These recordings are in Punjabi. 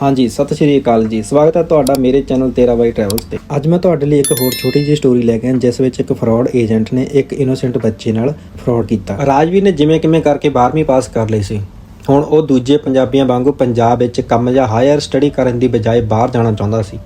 ਹਾਂਜੀ, ਸਤਿ ਸ਼੍ਰੀ ਅਕਾਲ ਜੀ। ਸਵਾਗਤ ਹੈ ਤੁਹਾਡਾ ਮੇਰੇ ਚੈਨਲ ਤੇਰਾ ਬਾਈ ਟਰੈਵਲਸ ਤੇ। ਅੱਜ ਮੈਂ ਤੁਹਾਡੇ ਲਈ ਇੱਕ ਹੋਰ ਛੋਟੀ ਜਿਹੀ ਸਟੋਰੀ ਲੈ ਕੇ ਆਇਆ, ਜਿਸ ਵਿੱਚ ਇੱਕ ਫਰਾਡ ਏਜੰਟ ਨੇ ਇੱਕ ਇਨੋਸੈਂਟ ਬੱਚੇ ਨਾਲ ਫਰਾਡ ਕੀਤਾ। ਰਾਜਵੀਰ ਨੇ ਜਿਵੇਂ ਕਿਵੇਂ ਕਰਕੇ 12ਵੀਂ ਪਾਸ ਕਰ ਲਈ ਸੀ, ਹੁਣ ਉਹ ਦੂਜੇ ਪੰਜਾਬੀਆਂ ਵਾਂਗੂ ਪੰਜਾਬ ਵਿੱਚ ਕੰਮ ਜਾਂ ਹਾਇਰ ਸਟੱਡੀ ਕਰਨ ਦੀ ਬਜਾਏ ਬਾਹਰ ਜਾਣਾ ਚਾਹੁੰਦਾ ਸੀ।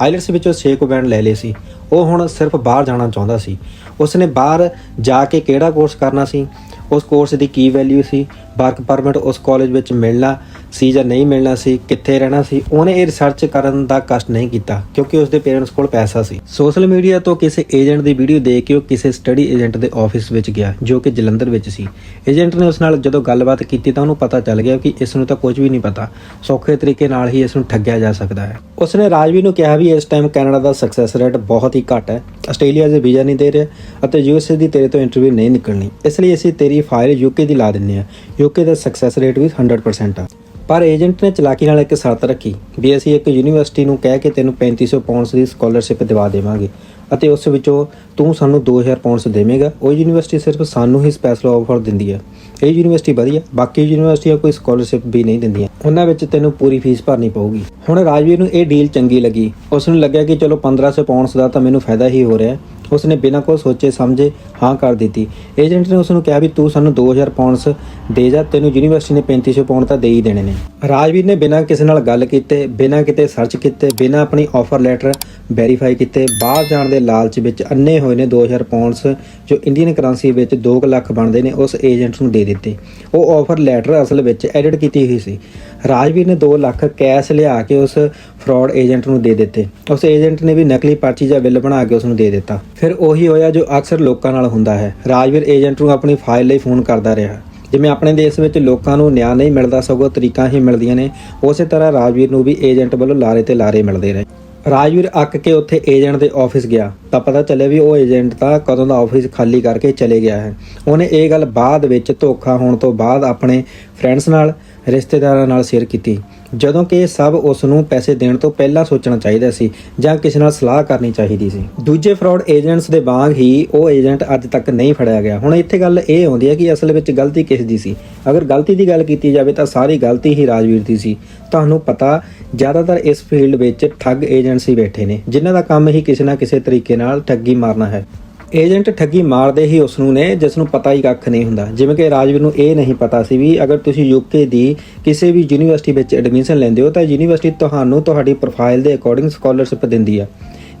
ਆਈਲਟਸ ਵਿੱਚੋਂ 6 ਕੁ ਬੈਂਡ ਲੈ ਲਏ ਸੀ। ਉਹ ਹੁਣ ਸਿਰਫ ਬਾਹਰ ਜਾਣਾ ਚਾਹੁੰਦਾ ਸੀ। ਉਸਨੇ ਬਾਹਰ ਜਾ ਕੇ ਕਿਹੜਾ ਕੋਰਸ ਕਰਨਾ ਸੀ? ਉਸ ਕੋਰਸ ਦੀ ਕੀ ਵੈਲਿਊ ਸੀ? ਵਰਕ ਪਰਮਿਟ ਉਸ ਕਾਲਜ ਵਿੱਚ ਮਿਲਣਾ ਸੀ ਜਾਂ ਨਹੀਂ ਮਿਲਣਾ ਸੀ, ਕਿੱਥੇ ਰਹਿਣਾ ਸੀ, ਉਹਨੇ ਇਹ ਰਿਸਰਚ ਕਰਨ ਦਾ ਕਸ਼ਟ ਨਹੀਂ ਕੀਤਾ, ਕਿਉਂਕਿ ਉਸਦੇ ਪੇਰੈਂਟਸ ਕੋਲ ਪੈਸਾ ਸੀ। ਸੋਸ਼ਲ ਮੀਡੀਆ ਤੋਂ ਕਿਸੇ ਏਜੰਟ ਦੀ ਵੀਡੀਓ ਦੇਖ ਕੇ ਉਹ ਕਿਸੇ ਸਟੱਡੀ ਏਜੰਟ ਦੇ ਆਫਿਸ ਵਿੱਚ ਗਿਆ, ਜੋ ਕਿ ਜਲੰਧਰ ਵਿੱਚ ਸੀ। ਏਜੰਟ ਨੇ ਉਸ ਨਾਲ ਜਦੋਂ ਗੱਲਬਾਤ ਕੀਤੀ ਤਾਂ ਉਹਨੂੰ ਪਤਾ ਚੱਲ ਗਿਆ ਕਿ ਇਸ ਨੂੰ ਤਾਂ ਕੁਝ ਵੀ ਨਹੀਂ ਪਤਾ, ਸੌਖੇ ਤਰੀਕੇ ਨਾਲ ਹੀ ਇਸ ਨੂੰ ਠੱਗਿਆ ਜਾ ਸਕਦਾ ਹੈ। ਉਸਨੇ ਰਾਜਵੀ ਨੂੰ ਕਿਹਾ ਵੀ ਇਸ ਟਾਈਮ ਕੈਨੇਡਾ ਦਾ ਸਕਸੈਸ ਰੇਟ ਬਹੁਤ ਹੀ ਘੱਟ ਹੈ, ਆਸਟ੍ਰੇਲੀਆ ਦੇ ਵੀਜ਼ਾ ਨਹੀਂ ਦੇ ਰਿਹਾ ਅਤੇ ਯੂਐਸਏ ਦੀ ਤੇਰੇ ਤੋਂ ਇੰਟਰਵਿਊ ਨਹੀਂ ਨਿਕਲਣੀ। ਇਸ ਲਈ ਅਸੀਂ ਤੇਰੀ ਫਾਈਲ ਯੂਕੇ ਦੀ ਲਾ ਦਿੰਨੇ ਆ ਯੂਕੇ ਦਾ ਸਕਸੈਸ ਰੇਟ ਵੀ 100% ਆ। ਪਰ ਏਜੰਟ ਨੇ ਚਲਾਕੀ ਨਾਲ ਇੱਕ ਸ਼ਰਤ ਰੱਖੀ ਵੀ ਅਸੀਂ ਇੱਕ ਯੂਨੀਵਰਸਿਟੀ ਨੂੰ ਕਹਿ ਕੇ ਤੈਨੂੰ 3500 ਪਾਉਂਡਸ ਦੀ ਸਕਾਲਰਸ਼ਿਪ ਦਿਵਾ ਦੇਵਾਂਗੇ ਅਤੇ ਉਸ ਵਿੱਚੋਂ ਤੂੰ ਸਾਨੂੰ 2000 ਪਾਉਂਡਸ ਦੇਵੇਂਗਾ। ਉਹ ਯੂਨੀਵਰਸਿਟੀ ਸਿਰਫ ਸਾਨੂੰ ਹੀ ਸਪੈਸ਼ਲ ਆਫਰ ਦਿੰਦੀ ਹੈ। ਇਹ ਯੂਨੀਵਰਸਿਟੀ ਵਧੀਆ, ਬਾਕੀ ਯੂਨੀਵਰਸਿਟੀਆਂ ਕੋਈ ਸਕਾਲਰਸ਼ਿਪ ਵੀ ਨਹੀਂ ਦਿੰਦੀਆਂ। ਉਹਨਾਂ ਵਿੱਚ ਤੈਨੂੰ ਪੂਰੀ ਫੀਸ ਭਰਨੀ ਪਊਗੀ। ਹੁਣ ਰਾਜਵੀਰ ਨੂੰ ਇਹ ਡੀਲ ਚੰਗੀ ਲੱਗੀ। ਉਸ ਨੂੰ ਲੱਗਿਆ ਕਿ ਚਲੋ 1500 ਪਾਉਂਡਸ ਦਾ ਤਾਂ ਮੈਨੂੰ ਫਾਇਦਾ ਹੀ ਹੋ ਰਿਹਾ। ਉਸ ਨੇ ਬਿਨਾਂ ਕੋਈ ਸੋਚੇ ਸਮਝੇ ਹਾਂ ਕਰ ਦਿੱਤੀ। ਏਜੰਟ ਨੇ ਉਸ ਨੂੰ ਕਿਹਾ ਵੀ ਤੂੰ ਸਾਨੂੰ 2000 ਪਾਉਂਡਸ ਦੇ ਜਾ, ਤੈਨੂੰ ਯੂਨੀਵਰਸਿਟੀ ਨੇ 3500 ਪਾਉਂਡ ਤਾਂ ਦੇ ਹੀ ਦੇਣੇ ਨੇ। ਰਾਜਵੀਰ ਨੇ ਬਿਨਾਂ ਕਿਸੇ ਨਾਲ ਗੱਲ ਕੀਤੇ, ਬਿਨਾਂ ਕਿਤੇ ਸਰਚ ਕੀਤੇ, ਬਿਨਾਂ ਆਪਣੀ ਆਫਰ ਲੈਟਰ ਵੈਰੀਫਾਈ ਕੀਤੇ, ਬਾਹਰ ਜਾਣ ਦੇ ਲਾਲਚ ਵਿੱਚ ਅੰਨੇ ਹੋਏ ਨੇ 2000 ਪਾਉਂਡਸ ਜੋ ਇੰਡੀਅਨ ਕਰੰਸੀ ਵਿੱਚ 2 ਲੱਖ ਬਣਦੇ ਨੇ, ਉਸ ਏਜੰਟ ਨੂੰ ਦੇ ਦਿੱਤੇ। ਉਹ ਆਫਰ ਲੈਟਰ ਅਸਲ ਵਿੱਚ ਐਡਿਟ ਕੀਤੀ ਹੋਈ ਸੀ। ਰਾਜਵੀਰ ਨੇ 2 ਲੱਖ ਕੈਸ਼ ਲਿਆ ਕੇ ਉਸ ਫਰਾਡ ਏਜੰਟ ਨੂੰ ਦੇ ਦਿੱਤੇ। ਉਸ ਏਜੰਟ ਨੇ ਵੀ ਨਕਲੀ ਪਰਚੀ ਜਾਂ ਬਿੱਲ ਬਣਾ ਕੇ ਉਸ ਨੂੰ ਦੇ ਦਿੱਤਾ। ਫਿਰ ਉਹੀ ਹੋਇਆ ਜੋ ਅਕਸਰ ਲੋਕਾਂ ਨਾਲ ਹੁੰਦਾ ਹੈ। ਰਾਜਵੀਰ ਏਜੰਟ ਨੂੰ ਆਪਣੀ ਫਾਈਲ ਲਈ ਫੋਨ ਕਰਦਾ ਰਿਹਾ। ਜਿਵੇਂ ਆਪਣੇ ਦੇਸ਼ ਵਿੱਚ ਲੋਕਾਂ ਨੂੰ ਨਿਆਂ ਨਹੀਂ ਮਿਲਦਾ, ਸਗੋਂ ਤਰੀਕਾਂ ਹੀ ਮਿਲਦੀਆਂ ਨੇ, ਉਸੇ ਤਰ੍ਹਾਂ ਰਾਜਵੀਰ ਨੂੰ ਵੀ ਏਜੰਟ ਵੱਲੋਂ ਲਾਰੇ ਤੇ ਲਾਰੇ ਮਿਲਦੇ ਰਹੇ। ਰਾਜਵੀਰ ਅੱਕ ਕੇ ਉੱਥੇ ਏਜੰਟ ਦੇ ਆਫਿਸ ਗਿਆ। ਤਾਂ ਪਤਾ ਚੱਲਿਆ ਵੀ ਉਹ ਏਜੰਟ ਤਾਂ ਕਦੋਂ ਦਾ ਆਫਿਸ ਖਾਲੀ ਕਰਕੇ ਚਲੇ ਗਿਆ ਹੈ। ਉਹਨੇ ਇਹ ਗੱਲ ਬਾਅਦ ਵਿੱਚ ਧੋਖਾ ਹੋਣ ਤੋਂ ਬਾਅਦ ਆਪਣੇ ਫਰੈਂਡਸ ਨਾਲ ਰਿਸ਼ਤੇਦਾਰਾਂ ਨਾਲ ਸ਼ੇਅਰ ਕੀਤੀ। ਜਦੋਂ ਕਿ ਇਹ ਸਭ ਉਸ ਨੂੰ ਪੈਸੇ ਦੇਣ ਤੋਂ ਪਹਿਲਾਂ ਸੋਚਣਾ ਚਾਹੀਦਾ ਸੀ ਜਾਂ ਕਿਸੇ ਨਾਲ ਸਲਾਹ ਕਰਨੀ ਚਾਹੀਦੀ ਸੀ। ਦੂਜੇ ਫਰਾਡ ਏਜੰਟਸ ਦੇ ਵਾਂਗ ਹੀ ਉਹ ਏਜੰਟ ਅੱਜ ਤੱਕ ਨਹੀਂ ਫੜਿਆ ਗਿਆ। ਹੁਣ ਇੱਥੇ ਗੱਲ ਇਹ ਆਉਂਦੀ ਹੈ ਕਿ ਅਸਲ ਵਿੱਚ ਗਲਤੀ ਕਿਸ ਦੀ ਸੀ? ਅਗਰ ਗਲਤੀ ਦੀ ਗੱਲ ਕੀਤੀ ਜਾਵੇ ਤਾਂ ਸਾਰੀ ਗਲਤੀ ਹੀ ਰਾਜਵੀਰ ਦੀ ਸੀ। ਤੁਹਾਨੂੰ ਪਤਾ, ਜ਼ਿਆਦਾਤਰ ਇਸ ਫੀਲਡ ਵਿੱਚ ਠੱਗ ਏਜੰਸੀ ਬੈਠੇ ਨੇ, ਜਿਨ੍ਹਾਂ ਦਾ ਕੰਮ ਹੀ ਕਿਸੇ ਨਾ ਕਿਸੇ ਤਰੀਕੇ ਨਾਲ ਠੱਗੀ ਮਾਰਨਾ ਹੈ। ਏਜੰਟ ਠੱਗੀ ਮਾਰਦੇ ਹੀ ਉਸ ਨੂੰ ਨੇ ਜਿਸ ਨੂੰ ਪਤਾ ਹੀ ਕੱਖ ਨਹੀਂ ਹੁੰਦਾ। ਜਿਵੇਂ ਕਿ ਰਾਜਵੀਰ ਨੂੰ ਇਹ ਨਹੀਂ ਪਤਾ ਸੀ ਵੀ ਅਗਰ ਤੁਸੀਂ ਯੂਕੇ ਦੀ ਕਿਸੇ ਵੀ ਯੂਨੀਵਰਸਿਟੀ ਵਿੱਚ ਐਡਮਿਸ਼ਨ ਲੈਂਦੇ ਹੋ, ਤਾਂ ਯੂਨੀਵਰਸਿਟੀ ਤੁਹਾਨੂੰ ਤੁਹਾਡੀ ਪ੍ਰੋਫਾਈਲ ਦੇ ਅਕੋਰਡਿੰਗ ਸਕਾਲਰਸ਼ਿਪ ਦਿੰਦੀ ਆ।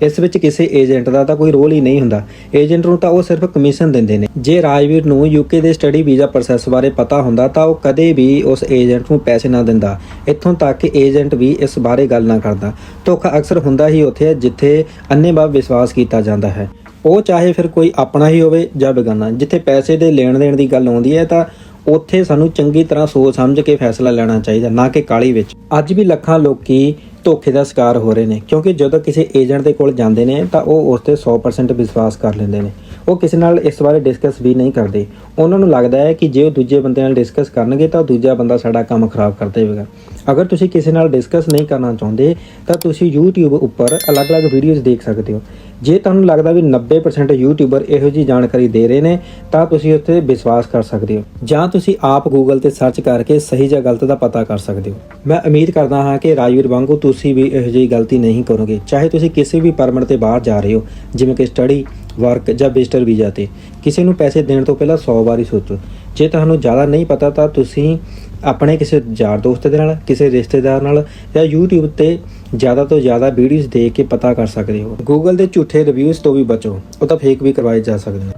ਇਸ ਵਿੱਚ ਕਿਸੇ ਏਜੰਟ ਦਾ ਤਾਂ ਕੋਈ ਰੋਲ ਹੀ ਨਹੀਂ ਹੁੰਦਾ। ਏਜੰਟ ਨੂੰ ਤਾਂ ਉਹ ਸਿਰਫ ਕਮਿਸ਼ਨ ਦਿੰਦੇ ਨੇ। ਜੇ ਰਾਜਵੀਰ ਨੂੰ ਯੂਕੇ ਦੇ ਸਟੱਡੀ ਵੀਜ਼ਾ ਪ੍ਰੋਸੈਸ ਬਾਰੇ ਪਤਾ ਹੁੰਦਾ, ਤਾਂ ਉਹ ਕਦੇ ਵੀ ਉਸ ਏਜੰਟ ਨੂੰ ਪੈਸੇ ਨਾ ਦਿੰਦਾ। ਇੱਥੋਂ ਤੱਕ ਕਿ ਏਜੰਟ ਵੀ ਇਸ ਬਾਰੇ ਗੱਲ ਨਾ ਕਰਦਾ। ਧੋਖਾ ਅਕਸਰ ਹੁੰਦਾ ਹੀ ਉੱਥੇ, ਜਿੱਥੇ ਅੰਨੇਵਾਹ ਵਿਸ਼ਵਾਸ ਕੀਤਾ ਜਾਂਦਾ ਹੈ। ਉਹ ਚਾਹੇ ਫਿਰ ਕੋਈ ਆਪਣਾ ਹੀ ਹੋਵੇ ਜਾਂ ਬੇਗਾਨਾ। ਜਿੱਥੇ ਪੈਸੇ ਦੇ ਲੈਣ ਦੇਣ ਦੀ ਗੱਲ ਆਉਂਦੀ ਹੈ ਤਾਂ ਉੱਥੇ ਸਾਨੂੰ ਚੰਗੀ ਤਰ੍ਹਾਂ ਸੋਚ ਸਮਝ ਕੇ ਫੈਸਲਾ ਲੈਣਾ ਚਾਹੀਦਾ, ਨਾ ਕਿ ਕਾਲੀ ਵਿੱਚ। ਅੱਜ ਵੀ ਲੱਖਾਂ ਲੋਕੀ ਧੋਖੇ ਦਾ ਸ਼ਿਕਾਰ ਹੋ ਰਹੇ ਨੇ, ਕਿਉਂਕਿ ਜਦੋਂ ਕਿਸੇ ਏਜੰਟ ਦੇ ਕੋਲ ਜਾਂਦੇ ਨੇ ਤਾਂ ਉਹ ਉਸ ਤੇ 100% ਵਿਸ਼ਵਾਸ ਕਰ ਲੈਂਦੇ ਨੇ। ਉਹ ਕਿਸੇ ਨਾਲ ਇਸ ਬਾਰੇ ਡਿਸਕਸ ਵੀ ਨਹੀਂ ਕਰਦੇ। ਉਹਨਾਂ ਨੂੰ ਲੱਗਦਾ ਹੈ ਕਿ ਜੇ ਉਹ ਦੂਜੇ ਬੰਦੇ ਨਾਲ ਡਿਸਕਸ ਕਰਨਗੇ ਤਾਂ ਦੂਜਾ ਬੰਦਾ ਸਾਡਾ ਕੰਮ ਖਰਾਬ ਕਰ ਦੇਵੇਗਾ। ਅਗਰ ਤੁਸੀਂ ਕਿਸੇ ਨਾਲ ਡਿਸਕਸ ਨਹੀਂ ਕਰਨਾ ਚਾਹੁੰਦੇ ਤਾਂ ਤੁਸੀਂ YouTube ਉੱਪਰ ਅਲੱਗ-ਅਲੱਗ ਵੀਡੀਓਜ਼ ਦੇਖ ਸਕਦੇ ਹੋ। ਜੇ ਤੁਹਾਨੂੰ ਲੱਗਦਾ ਵੀ 90% ਯੂਟਿਊਬਰ ਇਹੋ ਜੀ ਜਾਣਕਾਰੀ ਦੇ ਰਹੇ ਨੇ, ਤਾਂ ਤੁਸੀਂ ਉੱਥੇ ਵਿਸ਼ਵਾਸ ਕਰ ਸਕਦੇ ਹੋ। ਜਾਂ ਤੁਸੀਂ ਆਪ Google ਤੇ ਸਰਚ ਕਰਕੇ ਸਹੀ ਜਾਂ ਗਲਤ ਦਾ ਪਤਾ ਕਰ ਸਕਦੇ ਹੋ। ਮੈਂ ਉਮੀਦ ਕਰਦਾ ਹਾਂ ਕਿ ਰਾਜਵੀਰ ਵਾਂਗੂ ਤੁਸੀਂ ਵੀ ਇਹੋ ਜਿਹੀ ਗਲਤੀ ਨਹੀਂ ਕਰੋਗੇ। ਚਾਹੇ ਤੁਸੀਂ ਕਿਸੇ ਵੀ ਪਰਮਿਟ ਤੇ ਬਾਹਰ ਜਾ ਰਹੇ ਹੋ, ਜਿਵੇਂ ਕਿ ਸਟੱਡੀ ਵਰਕ ਜਾਂ ਵਿਜ਼ਟਰ ਵੀਜ਼ਾ ਤੇ। ਕਿਸੇ ਨੂੰ ਪੈਸੇ ਦੇਣ ਤੋਂ ਪਹਿਲਾਂ 100 ਵਾਰੀ ਸੋਚੋ। ਜੇ ਤੁਹਾਨੂੰ ਜ਼ਿਆਦਾ ਨਹੀਂ ਪਤਾ ਤਾਂ ਤੁਸੀਂ ਆਪਣੇ ਕਿਸੇ ਯਾਰ ਦੋਸਤ ਦੇ ਨਾਲ, ਕਿਸੇ ਰਿਸ਼ਤੇਦਾਰ ਨਾਲ ਜਾਂ YouTube ਤੇ ਜ਼ਿਆਦਾ ਤੋਂ ਜ਼ਿਆਦਾ ਵੀਡੀਓਜ਼ ਦੇਖ ਕੇ ਪਤਾ ਕਰ ਸਕਦੇ ਹੋ। Google ਦੇ ਝੂਠੇ ਰਿਵਿਊਜ਼ ਤੋਂ ਵੀ ਬਚੋ, ਉਹ ਤਾਂ ਫੇਕ ਵੀ ਕਰਵਾਏ ਜਾ ਸਕਦੇ ਨੇ।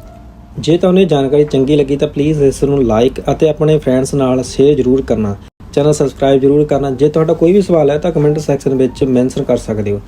ਜੇ ਤੁਹਾਨੂੰ ਇਹ ਜਾਣਕਾਰੀ ਚੰਗੀ ਲੱਗੀ ਤਾਂ ਪਲੀਜ਼ ਇਸ ਨੂੰ ਲਾਈਕ ਅਤੇ ਆਪਣੇ ਫਰੈਂਡਸ ਨਾਲ ਸ਼ੇਅਰ ਜ਼ਰੂਰ ਕਰਨਾ। ਚੈਨਲ ਸਬਸਕ੍ਰਾਈਬ ਜ਼ਰੂਰ ਕਰਨਾ। ਜੇ ਤੁਹਾਡਾ ਕੋਈ ਵੀ ਸਵਾਲ ਹੈ ਤਾਂ ਕਮੈਂਟ ਸੈਕਸ਼ਨ ਵਿੱਚ ਮੈਂਸ਼ਨ ਕਰ ਸਕਦੇ ਹੋ।